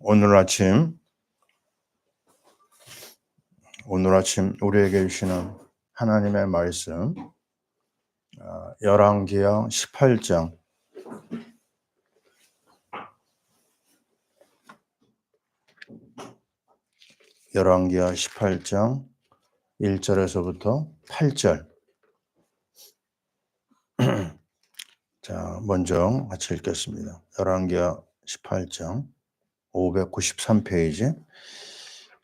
오늘 아침 오늘 아침 우리에게 주시는 하나님의 말씀 아, 열왕기하 18장 열왕기하 18장 1절에서부터 8절 자, 먼저 같이 읽겠습니다. 열왕기하 18장 593페이지.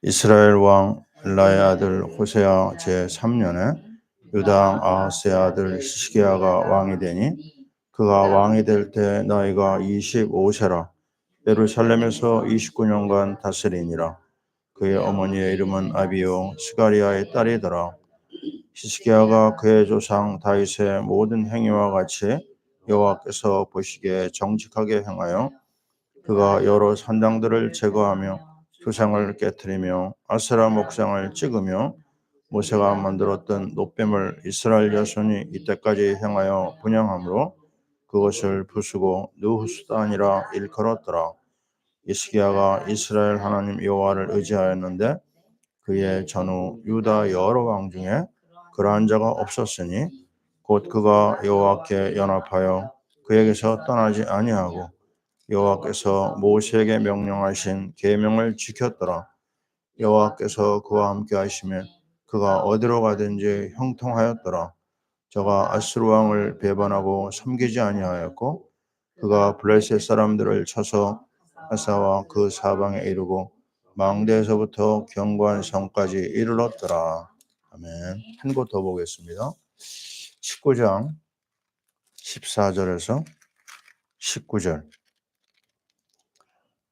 이스라엘 왕 엘라의 아들 호세아 제 3년에 유당 아하스의 아들 시시기야가 왕이 되니 그가 왕이 될 때 나이가 25세라. 예루살렘에서 29년간 다스리니라. 그의 어머니의 이름은 아비요 스가리아의 딸이더라. 시스기야가 그의 조상 다윗의 모든 행위와 같이 여호와께서 보시기에 정직하게 행하여 그가 여러 산당들을 제거하며 조상을 깨뜨리며 아스라 목상을 찍으며 모세가 만들었던 노뱀을 이스라엘 자손이 이때까지 행하여 분양함으로 그것을 부수고 아니라 일컬었더라. 이스기야가 이스라엘 하나님 여호와를 의지하였는데 그의 전후 유다 여러 왕 중에 그러한 자가 없었으니 곧 그가 여호와께 연합하여 그에게서 떠나지 아니하고 여호와께서 모세에게 명령하신 계명을 지켰더라. 여호와께서 그와 함께 하시며 그가 어디로 가든지 형통하였더라. 저가 아스루 왕을 배반하고 섬기지 아니하였고 그가 블레셋 사람들을 쳐서 아사와 그 사방에 이르고 망대에서부터 경관 성까지 이르렀더라. 아멘. 한 곳 더 보겠습니다. 19장 14절에서 19절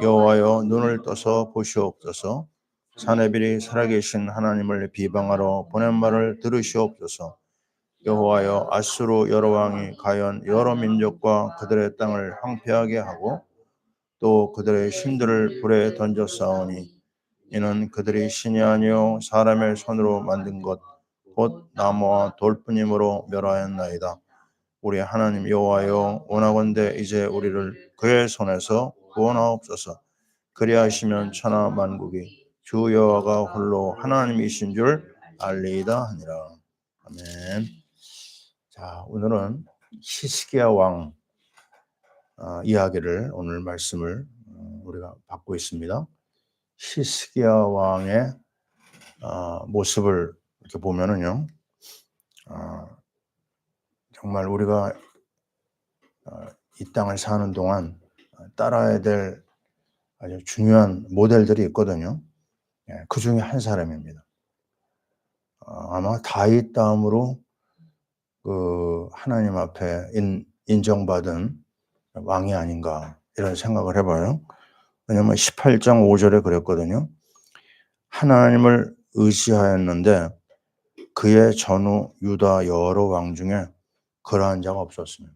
여호와여 눈을 떠서 보시옵소서 사내빌이 살아계신 하나님을 비방하러 보낸 말을 들으시옵소서 여호와여 아수르 여러 왕이 가연 여러 민족과 그들의 땅을 황폐하게 하고 또 그들의 신들을 불에 던져 싸우니 이는 그들이 신이 아니요 사람의 손으로 만든 것 곧 나무와 돌뿐이므로 멸하였나이다. 우리 하나님 여호와여 원하건대 이제 우리를 그의 손에서 구원하옵소서. 그리하시면 천하 만국이 주 여호와가 홀로 하나님이신 줄 알리이다 하니라. 아멘. 자, 오늘은 히스기야 왕 어, 이야기를 오늘 말씀을 어, 우리가 받고 있습니다. 히스기야 왕의 어, 모습을 이렇게 보면은요, 어, 정말 우리가 어, 이 땅을 사는 동안 따라야 될 아주 중요한 모델들이 있거든요. 예, 그 중에 한 사람입니다. 어, 아마 다윗 다음으로 그 하나님 앞에 인, 인정받은 왕이 아닌가 이런 생각을 해봐요. 왜냐면 18장 5절에 그랬거든요. 하나님을 의지하였는데 그의 전후 유다 여러 왕 중에 그러한 자가 없었습니다.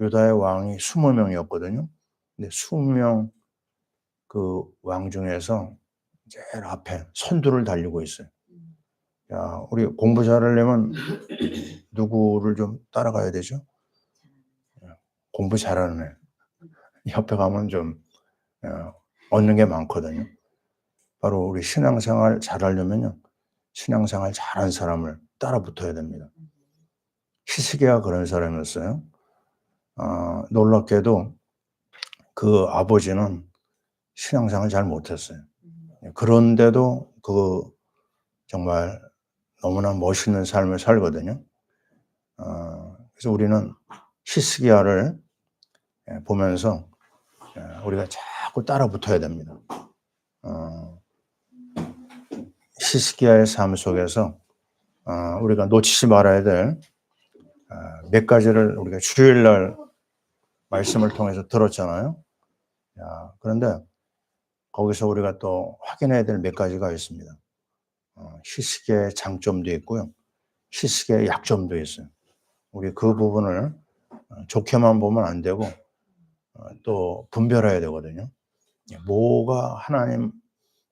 유다의 왕이 20명이었거든요. 근데 20명 그 왕 중에서 제일 앞에 선두를 달리고 있어요. 야, 우리 공부 잘하려면 누구를 좀 따라가야 되죠? 공부 잘하는 애. 옆에 가면 좀 어, 얻는 게 많거든요. 바로 우리 신앙생활 잘하려면요. 신앙생활 잘한 사람을 따라 붙어야 됩니다. 히스기야 그런 사람이었어요. 어, 놀랍게도 그 아버지는 신앙생활 잘 못했어요. 그런데도 그 정말 너무나 멋있는 삶을 살거든요. 어, 그래서 우리는 히스기야를 예, 보면서 예, 우리가 자꾸 따라 붙어야 됩니다. 어, 히스기야의 삶 속에서 어, 우리가 놓치지 말아야 될 몇 가지를 우리가 주일날 말씀을 통해서 들었잖아요. 야, 그런데 거기서 우리가 또 확인해야 될 몇 가지가 있습니다. 어, 시식의 장점도 있고요. 시식의 약점도 있어요. 우리 그 부분을 어, 좋게만 보면 안 되고 어, 또 분별해야 되거든요. 예, 뭐가 하나님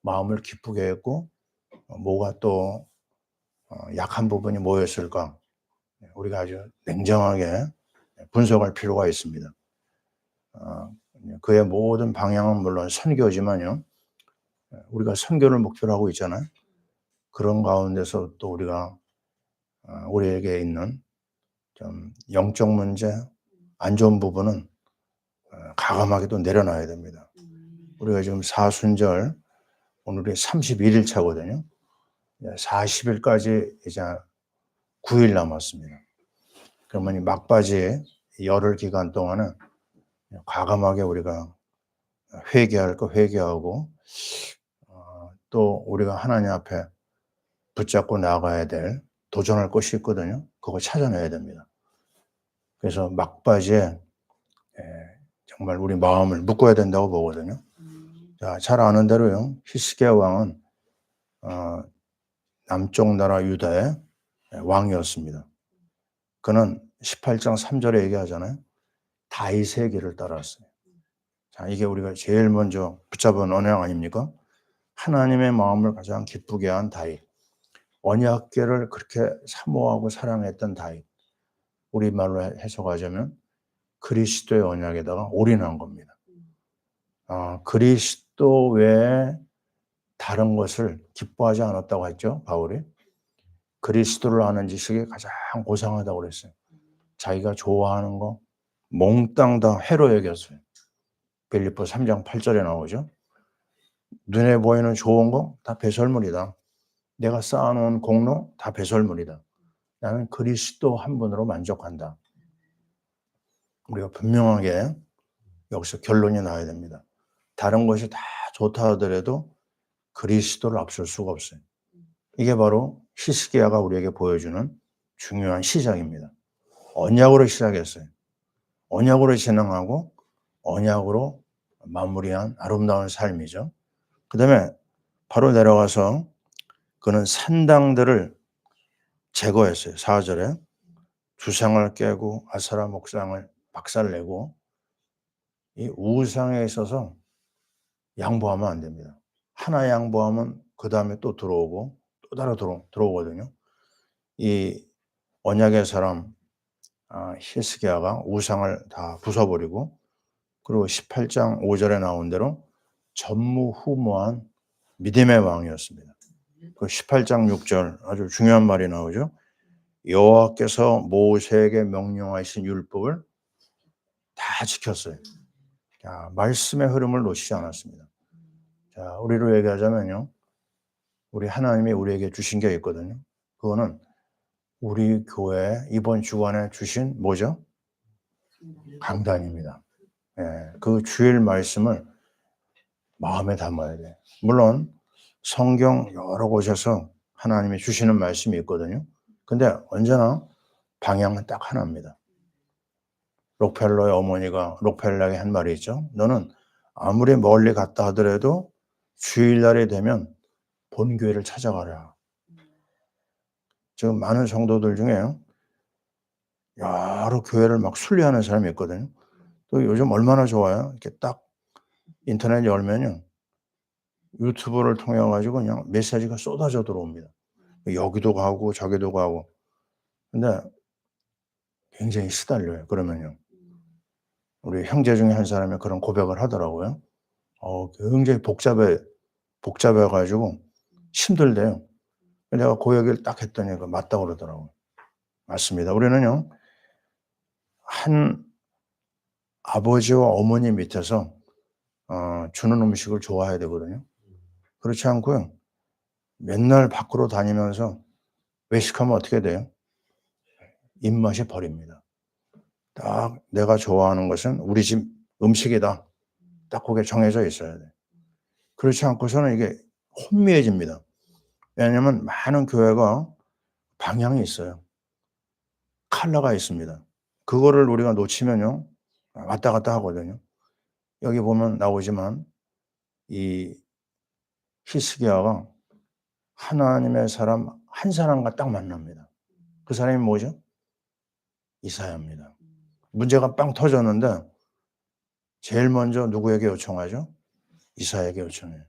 마음을 기쁘게 했고 어, 뭐가 또 어, 약한 부분이 뭐였을까? 예, 우리가 아주 냉정하게 분석할 필요가 있습니다. 어, 그의 모든 방향은 물론 선교지만요. 예, 우리가 선교를 목표로 하고 있잖아요. 그런 가운데서 또 우리가 어, 우리에게 있는 좀 영적 문제, 안 좋은 부분은 어, 가감하게 또 내려놔야 됩니다. 우리가 지금 사순절 오늘이 31일 차거든요. 40일까지 이제 9일 남았습니다. 그러면 이 막바지 열흘 기간 동안은 과감하게 우리가 회개할 거 회개하고 어, 또 우리가 하나님 앞에 붙잡고 나가야 될 도전할 것이 있거든요. 그거 찾아내야 됩니다. 그래서 막바지에 예, 정말 우리 마음을 묶어야 된다고 보거든요. 자, 잘 아는 대로요. 히스기야 왕은 어, 남쪽 나라 유다의 왕이었습니다. 그는 18장 3절에 얘기하잖아요. 다윗의 길을 따랐어요. 자, 이게 우리가 제일 먼저 붙잡은 언약 아닙니까? 하나님의 마음을 가장 기쁘게 한 다윗. 언약계를 그렇게 사모하고 사랑했던 다윗. 우리말로 해석하자면 그리스도의 언약에다가 올인한 겁니다. 아, 그리스도 외에 다른 것을 기뻐하지 않았다고 했죠, 바울이. 그리스도를 아는 지식이 가장 고상하다고 그랬어요. 자기가 좋아하는 거 몽땅 다 해로 여겼어요. 빌리포 3장 8절에 나오죠. 눈에 보이는 좋은 거 다 배설물이다. 내가 쌓아놓은 공로 다 배설물이다. 나는 그리스도 한 분으로 만족한다. 우리가 분명하게 여기서 결론이 나야 됩니다. 다른 것이 다 좋다 하더라도 그리스도를 앞설 수가 없어요. 이게 바로 히스기야가 우리에게 보여주는 중요한 시작입니다. 언약으로 시작했어요. 언약으로 진행하고 언약으로 마무리한 아름다운 삶이죠. 그 다음에 바로 내려가서 그는 산당들을 제거했어요. 4절에 주상을 깨고 아사라 목상을 박살내고 이 우상에 있어서 양보하면 안 됩니다. 하나 양보하면 그 다음에 또 들어오고 또 따라 들어, 들어오거든요. 이 언약의 사람 아, 히스기야가 우상을 다 부숴버리고 그리고 18장 5절에 나온 대로 전무후무한 믿음의 왕이었습니다. 그 18장 6절 아주 중요한 말이 나오죠. 여호와께서 모세에게 명령하신 율법을 다 지켰어요. 자, 말씀의 흐름을 놓치지 않았습니다. 자, 우리로 얘기하자면요. 우리 하나님이 우리에게 주신 게 있거든요. 그거는 우리 교회 이번 주간에 주신 뭐죠? 강단입니다. 예, 그 주일 말씀을 마음에 담아야 돼. 물론 성경 여러 곳에서 하나님이 주시는 말씀이 있거든요. 근데 언제나 방향은 딱 하나입니다. 록펠러의 어머니가 록펠러에게 한 말이 있죠. 너는 아무리 멀리 갔다 하더라도 주일날이 되면 본 교회를 찾아가라. 지금 많은 성도들 중에 여러 교회를 막 순례하는 사람이 있거든요. 또 요즘 얼마나 좋아요. 이렇게 딱 인터넷 열면요. 유튜브를 통해 가지고 그냥 메시지가 쏟아져 들어옵니다. 여기도 가고 저기도 가고. 근데 굉장히 시달려요. 그러면요. 우리 형제 중에 한 사람이 그런 고백을 하더라고요. 어, 굉장히 복잡해, 복잡해 가지고 힘들대요. 내가 그 얘기를 딱 했더니 그 맞다고 그러더라고요. 맞습니다. 우리는요, 한 아버지와 어머니 밑에서 어, 주는 음식을 좋아해야 되거든요. 그렇지 않고요. 맨날 밖으로 다니면서 외식하면 어떻게 돼요? 입맛이 버립니다. 딱 내가 좋아하는 것은 우리 집 음식이다. 딱 그게 정해져 있어야 돼. 그렇지 않고서는 이게 혼미해집니다. 왜냐하면 많은 교회가 방향이 있어요. 칼라가 있습니다. 그거를 우리가 놓치면요. 왔다 갔다 하거든요. 여기 보면 나오지만 이 히스기야가 하나님의 사람 한 사람과 딱 만납니다. 그 사람이 뭐죠? 이사야입니다. 문제가 빵 터졌는데 제일 먼저 누구에게 요청하죠? 이사야에게 요청해요.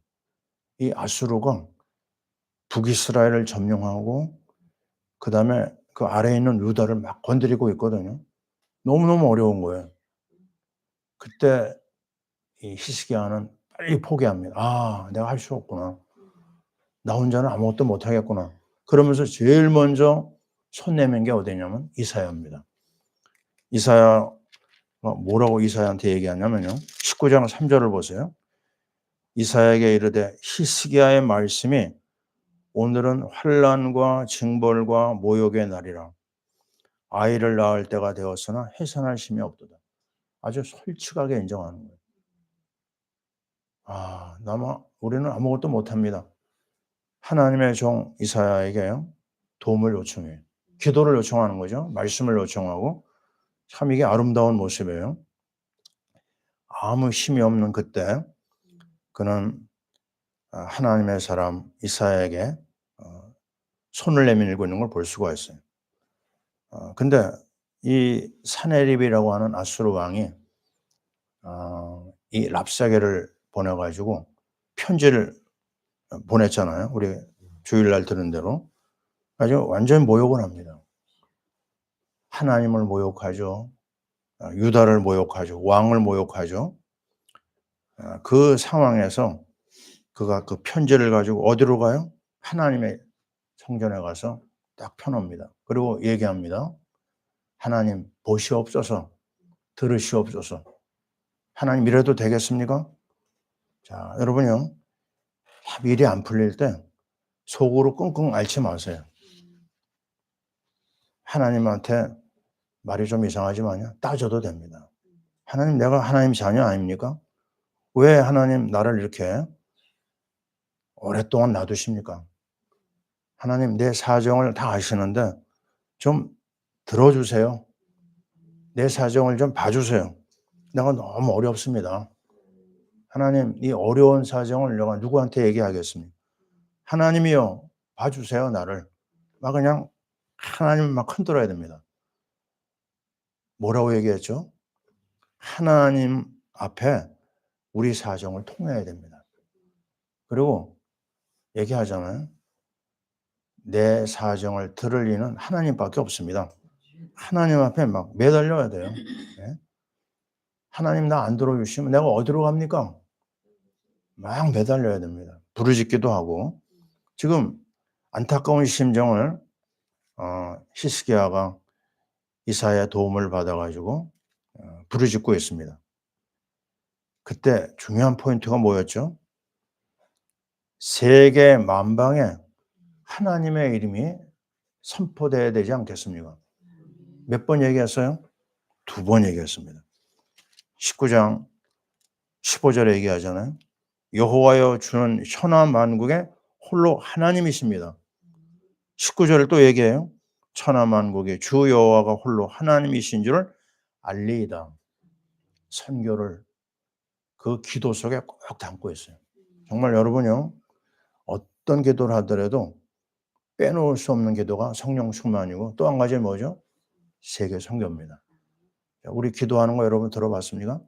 이 아수르가 북이스라엘을 점령하고 그 다음에 그 아래에 있는 유다를 막 건드리고 있거든요. 너무너무 어려운 거예요. 그때 이 히스기야는 빨리 포기합니다. 아, 내가 할 수 없구나. 나 혼자는 아무것도 못 하겠구나. 그러면서 제일 먼저 손 내민 게 어디냐면 이사야입니다. 이사야가 뭐라고 이사야한테 얘기하냐면요. 19장 3절을 보세요. 이사야에게 이르되 히스기야의 말씀이 오늘은 환란과 징벌과 모욕의 날이라. 아이를 낳을 때가 되었으나 해산할 힘이 없도다. 아주 솔직하게 인정하는 거예요. 아, 나마 우리는 아무것도 못합니다. 하나님의 종 이사야에게 도움을 요청해요. 기도를 요청하는 거죠. 말씀을 요청하고 참 이게 아름다운 모습이에요. 아무 힘이 없는 그때 그는 아, 하나님의 사람 이사야에게 어, 손을 내밀고 있는 걸 볼 수가 있어요. 어, 근데 이 사네립이라고 하는 아수르 왕이 어, 이 랍사게를 보내가지고 편지를 보냈잖아요. 우리 주일날 들은 대로 아주 완전 모욕을 합니다. 하나님을 모욕하죠. 유다를 모욕하죠. 왕을 모욕하죠. 그 상황에서 그가 그 편지를 가지고 어디로 가요? 하나님의 성전에 가서 딱 펴놓습니다. 그리고 얘기합니다. 하나님 보시옵소서, 들으시옵소서. 하나님 이래도 되겠습니까? 자, 여러분요. 일이 안 풀릴 때 속으로 끙끙 앓지 마세요. 하나님한테 말이 좀 이상하지만요. 따져도 됩니다. 하나님, 내가 하나님 자녀 아닙니까? 왜 하나님 나를 이렇게 오랫동안 놔두십니까? 하나님 내 사정을 다 아시는데 좀 들어주세요. 내 사정을 좀 봐주세요. 내가 너무 어렵습니다. 하나님 이 어려운 사정을 내가 누구한테 얘기하겠습니까? 하나님이요 봐주세요 나를. 막 그냥 하나님 막 흔들어야 됩니다. 뭐라고 얘기했죠? 하나님 앞에 우리 사정을 통해야 됩니다. 그리고 얘기하잖아요. 내 사정을 들을 리는 하나님밖에 없습니다. 하나님 앞에 막 매달려야 돼요. 네? 하나님 나 안 들어주시면 내가 어디로 갑니까? 막 매달려야 됩니다. 부르짖기도 하고 지금 안타까운 심정을 어, 히스기야가 이사야 도움을 받아가지고 어, 부르짖고 있습니다. 그때 중요한 포인트가 뭐였죠? 세계 만방에 하나님의 이름이 선포되어야 되지 않겠습니까? 몇 번 얘기했어요? 두 번 얘기했습니다. 19장 15절에 얘기하잖아요. 여호와여 주는 천하 만국의 홀로 하나님이십니다. 19절을 또 얘기해요. 천하 만국의 주 여호와가 홀로 하나님이신 줄을 알리이다. 선교를 그 기도 속에 꼭 담고 있어요. 정말 여러분요. 어떤 기도를 하더라도 빼놓을 수 없는 기도가 성령 충만이고 또 한 가지 뭐죠? 세계 선교입니다. 우리 기도하는 거 여러분 들어봤습니까?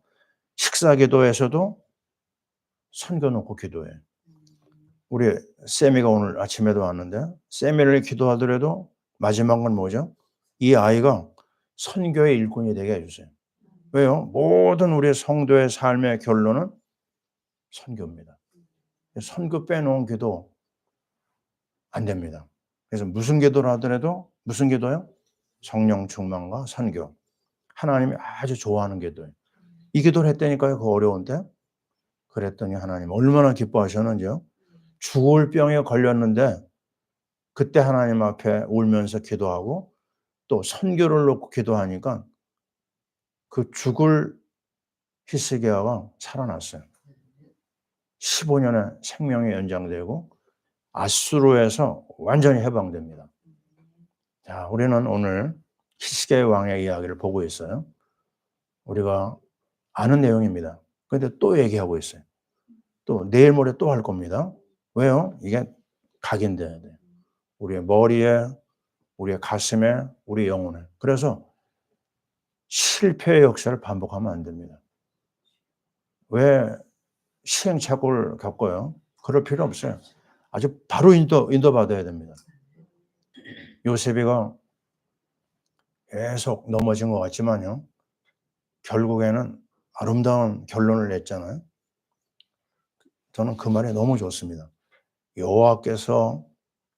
식사 기도에서도 선교 놓고 기도해. 우리 세미가 오늘 아침에도 왔는데 세미를 기도하더라도 마지막은 뭐죠? 이 아이가 선교의 일꾼이 되게 해주세요. 왜요? 모든 우리 성도의 삶의 결론은 선교입니다. 선교 빼놓은 기도 안 됩니다. 그래서 무슨 기도를 하더라도 무슨 기도요? 성령 충만과 선교. 하나님이 아주 좋아하는 기도예요. 이 기도를 했다니까요. 그 어려운데. 그랬더니 하나님 얼마나 기뻐하셨는지요. 죽을 병에 걸렸는데 그때 하나님 앞에 울면서 기도하고 또 선교를 놓고 기도하니까 그 죽을 히스기야가 살아났어요. 15년의 생명이 연장되고 아수르에서 완전히 해방됩니다. 자, 우리는 오늘 히스기야 왕의 이야기를 보고 있어요. 우리가 아는 내용입니다. 근데 또 얘기하고 있어요. 또 내일 모레 또 할 겁니다. 왜요? 이게 각인돼야 돼. 우리의 머리에, 우리의 가슴에, 우리 영혼에. 그래서 실패의 역사를 반복하면 안 됩니다. 왜 시행착오를 겪어요? 그럴 필요 없어요. 아주 바로 인도, 인도받아야 됩니다. 요셉이가 계속 넘어진 것 같지만요. 결국에는 아름다운 결론을 냈잖아요. 저는 그 말이 너무 좋습니다. 여호와께서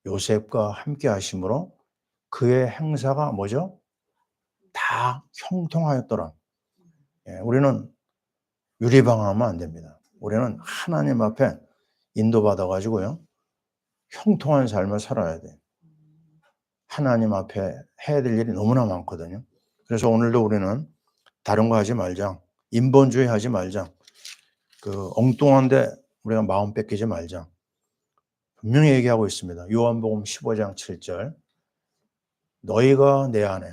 요셉과 함께 하심으로 그의 행사가 뭐죠? 다 형통하였더라. 예, 우리는 유리방하면 안 됩니다. 우리는 하나님 앞에 인도받아 가지고요. 형통한 삶을 살아야 돼. 하나님 앞에 해야 될 일이 너무나 많거든요. 그래서 오늘도 우리는 다른 거 하지 말자. 인본주의 하지 말자. 그 엉뚱한데 우리가 마음 뺏기지 말자. 분명히 얘기하고 있습니다. 요한복음 15장 7절. 너희가 내 안에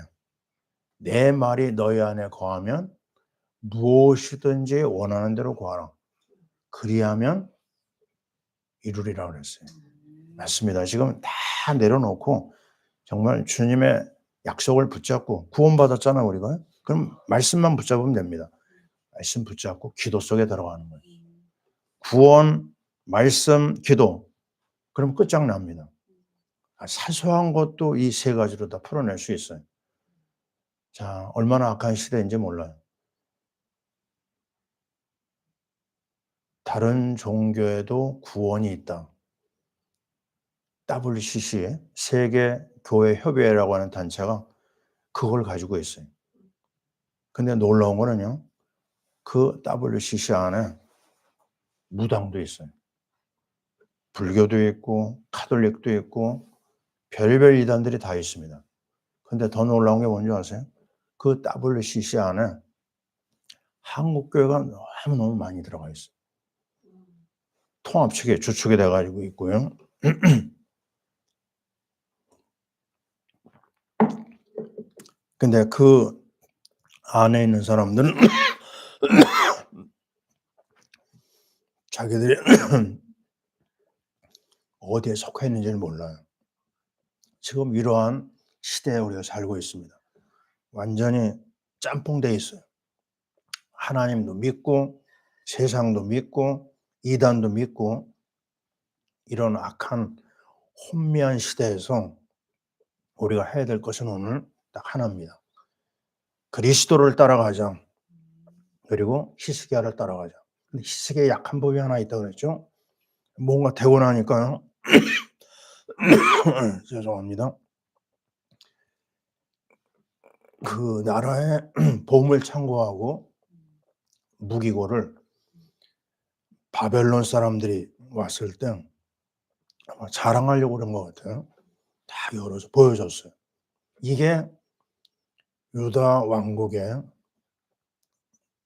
내 말이 너희 안에 거하면 무엇이든지 원하는 대로 구하라. 그리하면 이루리라 그랬어요. 맞습니다. 지금 다 내려놓고 정말 주님의 약속을 붙잡고 구원받았잖아 우리가. 그럼 말씀만 붙잡으면 됩니다. 말씀 붙잡고 기도 속에 들어가는 거예요. 구원, 말씀, 기도. 그럼 끝장납니다. 아, 사소한 것도 이 세 가지로 다 풀어낼 수 있어요. 자, 얼마나 악한 시대인지 몰라요. 다른 종교에도 구원이 있다. WCC 세계 교회 협의회라고 하는 단체가 그걸 가지고 있어요. 근데 놀라운 거는요. 그 WCC 안에 무당도 있어요. 불교도 있고 카톨릭도 있고 별별 이단들이 다 있습니다. 근데 더 놀라운 게 뭔지 아세요? 그 WCC 안에 한국 교회가 너무 너무 많이 들어가 있어요. 통합 측에 주축이 돼 가지고 있고요. 근데 그 안에 있는 사람들은 자기들이 어디에 속해 있는지를 몰라요. 지금 이러한 시대에 우리가 살고 있습니다. 완전히 짬뽕돼 있어요. 하나님도 믿고 세상도 믿고 이단도 믿고 이런 악한 혼미한 시대에서 우리가 해야 될 것은 오늘 딱 하나입니다. 그리스도를 따라가자. 그리고 히스기야를 따라가자. 근데 히스기야 약한 법이 하나 있다 그랬죠. 뭔가 되고 나니까요. 죄송합니다. 그 나라의 보물 창고하고 무기고를 바벨론 사람들이 왔을 때 아마 자랑하려고 그런 것 같아요. 다 열어서 보여줬어요. 이게 유다 왕국의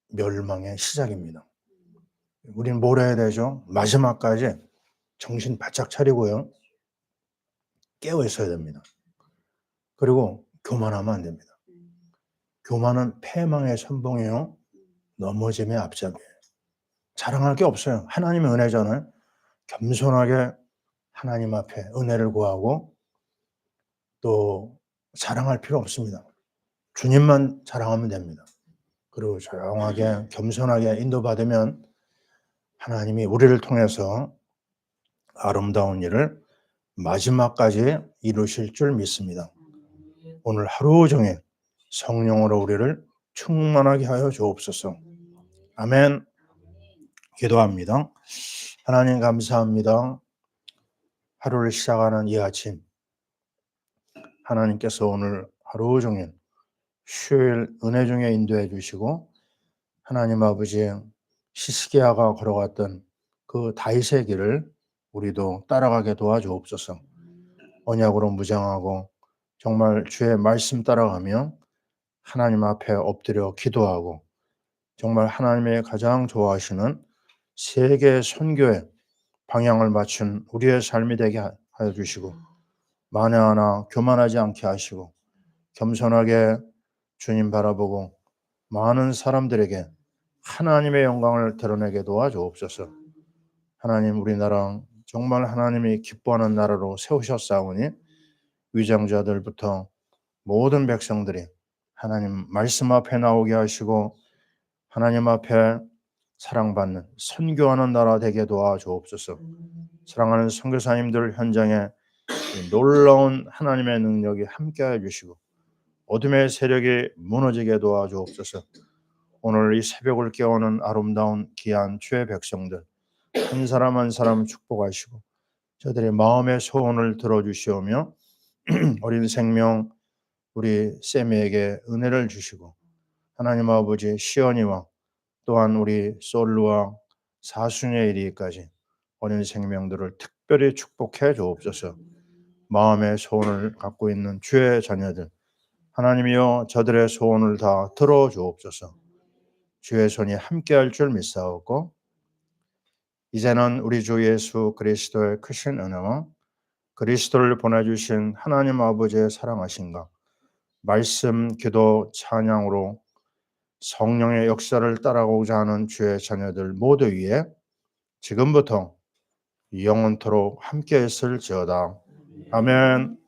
멸망의 시작입니다. 우리는 뭘 해야 되죠? 마지막까지 정신 바짝 차리고요. 깨어 있어야 됩니다. 그리고 교만하면 안 됩니다. 교만은 패망의 선봉이요. 넘어짐의 앞잡이에요. 자랑할 게 없어요. 하나님의 은혜잖아요. 겸손하게 하나님 앞에 은혜를 구하고 또 자랑할 필요 없습니다. 주님만 자랑하면 됩니다. 그리고 조용하게 겸손하게 인도받으면 하나님이 우리를 통해서 아름다운 일을 마지막까지 이루실 줄 믿습니다. 오늘 하루 종일 성령으로 우리를 충만하게 하여 주옵소서. 아멘. 기도합니다. 하나님 감사합니다. 하루를 시작하는 이 아침 하나님께서 오늘 하루 종일 수요일 은혜 중에 인도해 주시고 하나님 아버지 시스기야가 걸어갔던 그 다윗의 길을 우리도 따라가게 도와주옵소서. 언약으로 무장하고 정말 주의 말씀 따라가며 하나님 앞에 엎드려 기도하고 정말 하나님의 가장 좋아하시는 세계 선교의 방향을 맞춘 우리의 삶이 되게 하여 주시고 만에 하나 교만하지 않게 하시고 겸손하게 주님 바라보고 많은 사람들에게 하나님의 영광을 드러내게 도와주옵소서. 하나님 우리나라 정말 하나님이 기뻐하는 나라로 세우셨사오니 위장자들부터 모든 백성들이 하나님 말씀 앞에 나오게 하시고 하나님 앞에 사랑받는 선교하는 나라 되게 도와주옵소서. 사랑하는 선교사님들 현장에 이 놀라운 하나님의 능력이 함께해 주시고 어둠의 세력이 무너지게 도와주옵소서. 오늘 이 새벽을 깨우는 아름다운 귀한 주의 백성들 한 사람 한 사람 축복하시고 저들의 마음의 소원을 들어주시오며 어린 생명 우리 쌤에게 은혜를 주시고 하나님 아버지 시연이와 또한 우리 솔루와 사순의 이리까지 어린 생명들을 특별히 축복해 주옵소서. 마음의 소원을 갖고 있는 주의 자녀들 하나님이여 저들의 소원을 다 들어 주옵소서. 주의 손이 함께할 줄 믿사오고 이제는 우리 주 예수 그리스도의 크신 은혜와 그리스도를 보내주신 하나님 아버지의 사랑하신가 말씀, 기도, 찬양으로 성령의 역사를 따라가고자 하는 주의 자녀들 모두 위에 지금부터 영원토록 함께 했을지어다. 아멘.